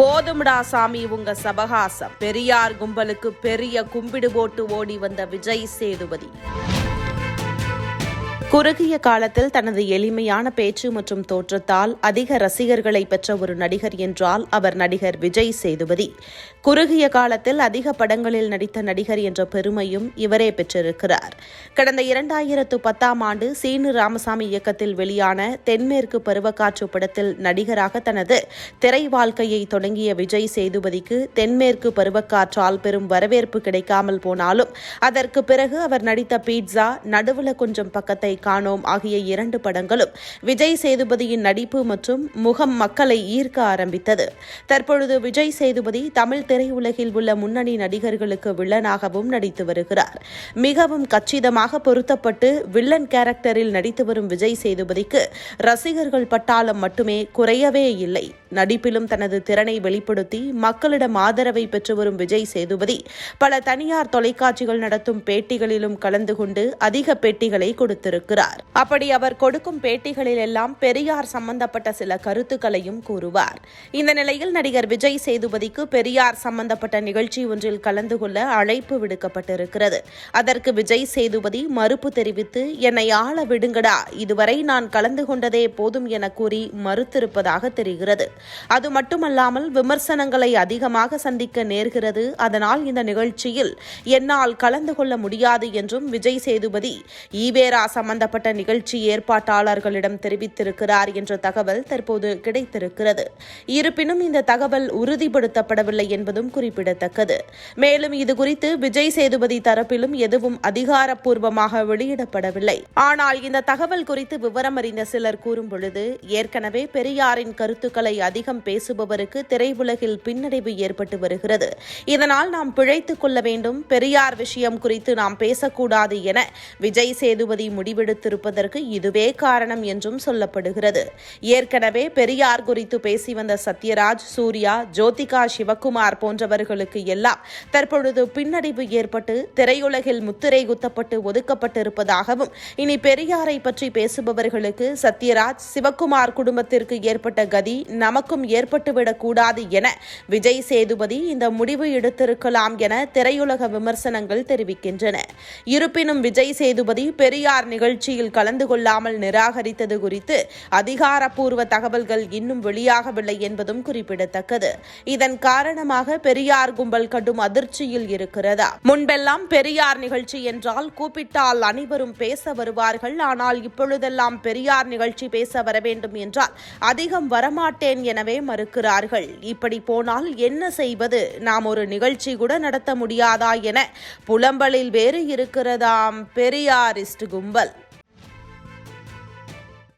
போதும்டா சாமி உங்க சபகாசம். பெரியார் கும்பலுக்கு பெரிய கும்பிடு போட்டு ஓடி வந்த விஜய் சேதுபதி. குறுகிய காலத்தில் தனது எளிமையான பேச்சு மற்றும் தோற்றத்தால் அதிக ரசிகர்களை பெற்ற ஒரு நடிகர் என்றால் அவர் நடிகர் விஜய் சேதுபதி. குறுகிய காலத்தில் அதிக படங்களில் நடித்த நடிகர் என்ற பெருமையும் இவரே பெற்றிருக்கிறார். கடந்த இரண்டாயிரத்து பத்தாம் ஆண்டு சீனு ராமசாமி இயக்கத்தில் வெளியான தென்மேற்கு பருவக்காற்று படத்தில் நடிகராக தனது திரை வாழ்க்கையை தொடங்கிய விஜய் சேதுபதிக்கு தென்மேற்கு பருவக்காற்றால் பெரும் வரவேற்பு கிடைக்காமல் போனாலும் அதற்கு பிறகு அவர் நடித்த பீட்சா நடுவுல கொஞ்சம் பக்கத்தை காணோம். ஆகிய இரண்டு படங்களும் விஜய் சேதுபதியின் நடிப்பு மற்றும் முகம் மக்களை ஈர்க்க ஆரம்பித்தது. தற்பொழுது விஜய் சேதுபதி தமிழ் திரையுலகில் உள்ள முன்னணி நடிகர்களுக்கு வில்லனாகவும் நடித்து வருகிறார். மிகவும் கச்சிதமாக பொருத்தப்பட்டு வில்லன் கேரக்டரில் நடித்து வரும் விஜய் சேதுபதிக்கு ரசிகர்கள் பட்டாளம் மட்டுமே குறையவே இல்லை. நடிப்பிலும் தனது திறனை வெளிப்படுத்தி மக்களிடம் ஆதரவை பெற்று வரும் விஜய் சேதுபதி பல தனியார் தொலைக்காட்சிகள் நடத்தும் பேட்டிகளிலும் கலந்து கொண்டு அதிக பேட்டிகளை கொடுத்திருக்கிறார் அப்படி அவர் கொடுக்கும் பேட்டிகளில் எல்லாம் பெரியார் சம்பந்தப்பட்ட சில கருத்துக்களையும் கூறுவார். இந்த நிலையில் நடிகர் விஜய் சேதுபதிக்கு பெரியார் சம்பந்தப்பட்ட நிகழ்ச்சி ஒன்றில் கலந்து கொள்ள அழைப்பு விடுக்கப்பட்டிருக்கிறது. அதற்கு விஜய் சேதுபதி மறுப்பு தெரிவித்து என்னை ஆள விடுங்கடா இதுவரை நான் கலந்து கொண்டதே போதும் என கூறி மறுத்திருப்பதாக தெரிகிறது. அது மட்டுமல்லாமல் விமர்சனங்களை அதிகமாக சந்திக்க நேர்கிறது. அதனால் இந்த நிகழ்ச்சியில் என்னால் கலந்து கொள்ள முடியாது என்றும் விஜய் சேதுபதி ஈவேரா சம்பந்த சம்பந்தப்பட்ட நிகழ்ச்சி ஏற்பாட்டாளர்களிடம் தெரிவித்திருக்கிறார் என்ற தகவல் தற்போது கிடைத்திருக்கிறது. இருப்பினும் இந்த தகவல் உறுதிப்படுத்தப்படவில்லை என்பதும் குறிப்பிடத்தக்கது. மேலும் இதுகுறித்து விஜய் சேதுபதி தரப்பிலும் எதுவும் அதிகாரப்பூர்வமாக வெளியிடப்படவில்லை. ஆனால் இந்த தகவல் குறித்து விவரம் அறிந்த சிலர் கூறும் பொழுது ஏற்கனவே பெரியாரின் கருத்துக்களை அதிகம் பேசுபவருக்கு திரையுலகில் பின்னடைவு ஏற்பட்டு வருகிறது. இதனால் நாம் பிழைத்துக் கொள்ள வேண்டும். பெரியார் விஷயம் குறித்து நாம் பேசக்கூடாது என விஜய் சேதுபதி முடிவெடு முடிவெடுத்திருப்பதற்கு இதுவே காரணம் என்றும் சொல்லப்படுகிறது. ஏற்கனவே பெரியார் குறித்து பேசி வந்த சத்யராஜ் சூர்யா ஜோதிகா சிவகுமார் போன்றவர்களுக்கு எல்லாம் தற்பொழுது பின்னடைவு ஏற்பட்டு திரையுலகில் முத்திரை குத்தப்பட்டு ஒதுக்கப்பட்டிருப்பதாகவும் இனி பெரியாரை பற்றி பேசுபவர்களுக்கு சத்யராஜ் சிவகுமார் குடும்பத்திற்கு ஏற்பட்ட கதி நமக்கும் ஏற்பட்டுவிடக் கூடாது என விஜய் சேதுபதி இந்த முடிவு எடுத்திருக்கலாம் என திரையுலக விமர்சனங்கள் தெரிவிக்கின்றன. இருப்பினும் விஜய் சேதுபதி பெரியார் நிகழ்ச்சியில் கலந்து கொள்ளாமல் நிராகரித்தது குறித்து அதிகாரப்பூர்வ தகவல்கள் இன்னும் வெளியாகவில்லை என்பதும் குறிப்பிடத்தக்கது. இதன் காரணமாக பெரியார் கும்பல் கடும் அதிர்ச்சியில் இருக்கிறதா? முன்பெல்லாம் பெரியார் நிகழ்ச்சி என்றால் கூப்பிட்டால் அனைவரும் பேச வருவார்கள். ஆனால் இப்பொழுதெல்லாம் பெரியார் நிகழ்ச்சி பேச வர வேண்டும் என்றால் அதிகம் வரமாட்டேன் எனவே மறுக்கிறார்கள். இப்படி போனால் என்ன செய்வது? நாம் ஒரு நிகழ்ச்சி கூட நடத்த முடியாதா என புலம்பலில் வேறு இருக்கிறதாம் பெரியாரிஸ்ட் கும்பல்.